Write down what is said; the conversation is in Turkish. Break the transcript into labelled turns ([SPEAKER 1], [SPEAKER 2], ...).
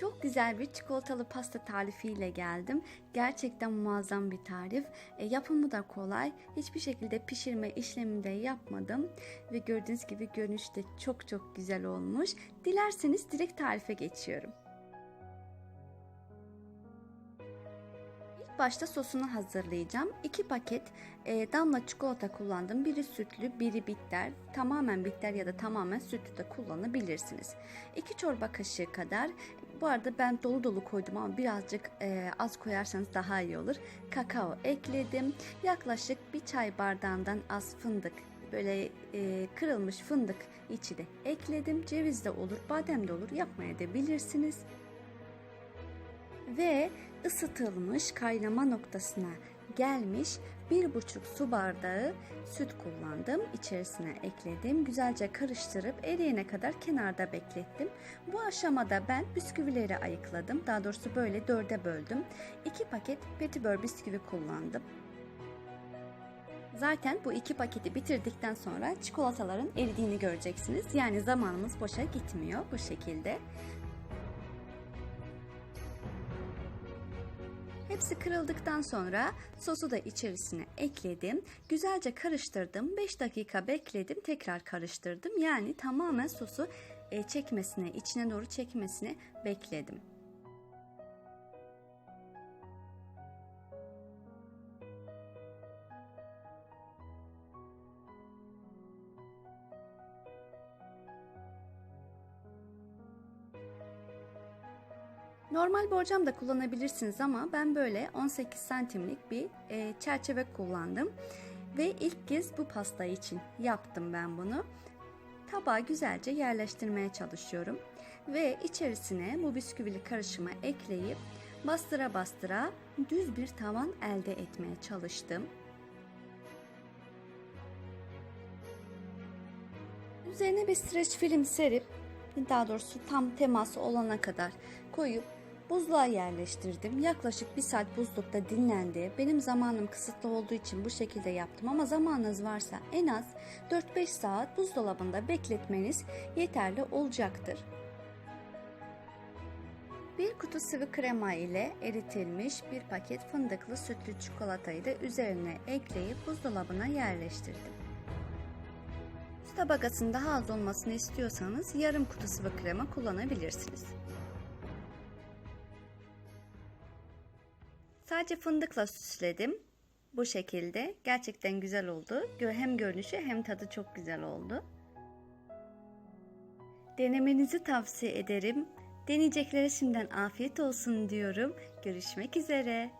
[SPEAKER 1] Çok güzel bir çikolatalı pasta tarifiyle geldim. Gerçekten muazzam bir tarif. E, yapımı da kolay. Hiçbir şekilde pişirme işlemi de yapmadım. Ve gördüğünüz gibi görünüşü de çok çok güzel olmuş. Dilerseniz direkt tarife geçiyorum. Başta sosunu hazırlayacağım. 2 paket e, damla çikolata kullandım. Biri sütlü, biri bitter. Tamamen bitter ya da tamamen sütlü de kullanabilirsiniz. 2 çorba kaşığı kadar. Bu arada ben dolu dolu koydum ama birazcık e, az koyarsanız daha iyi olur. Kakao ekledim. Yaklaşık bir çay bardağından az fındık böyle e, kırılmış fındık içi de ekledim. Ceviz de olur, badem de olur. Yapmaya da bilirsiniz ve ısıtılmış kaynama noktasına gelmiş bir buçuk su bardağı süt kullandım. İçerisine ekledim. Güzelce karıştırıp eriyene kadar kenarda beklettim. Bu aşamada ben bisküvileri ayıkladım. Daha doğrusu böyle dörde böldüm. 2 paket petibör bisküvi kullandım. Zaten bu iki paketi bitirdikten sonra çikolataların eridiğini göreceksiniz. Yani zamanımız boşa gitmiyor bu şekilde. Hepsi kırıldıktan sonra sosu da içerisine ekledim. Güzelce karıştırdım. 5 dakika bekledim. Tekrar karıştırdım. Yani tamamen sosu e, çekmesine, içine doğru çekmesine bekledim. Normal borcam da kullanabilirsiniz ama ben böyle 18 santimlik bir e, çerçeve kullandım. Ve ilk kez bu pasta için yaptım ben bunu. Tabağa güzelce yerleştirmeye çalışıyorum. Ve içerisine bu bisküvili karışımı ekleyip bastıra bastıra düz bir tavan elde etmeye çalıştım. Üzerine bir streç film serip daha doğrusu tam teması olana kadar koyup buzluğa yerleştirdim. Yaklaşık bir saat buzlukta dinlendi. Benim zamanım kısıtlı olduğu için bu şekilde yaptım ama zamanınız varsa en az 4-5 saat buzdolabında bekletmeniz yeterli olacaktır. Bir kutu sıvı krema ile eritilmiş bir paket fındıklı sütlü çikolatayı da üzerine ekleyip buzdolabına yerleştirdim. Üst tabakasının daha az olmasını istiyorsanız yarım kutu sıvı krema kullanabilirsiniz. Sadece fındıkla süsledim. Bu şekilde gerçekten güzel oldu. Hem görünüşü hem tadı çok güzel oldu. Denemenizi tavsiye ederim. Deneyeceklere şimdiden afiyet olsun diyorum. Görüşmek üzere.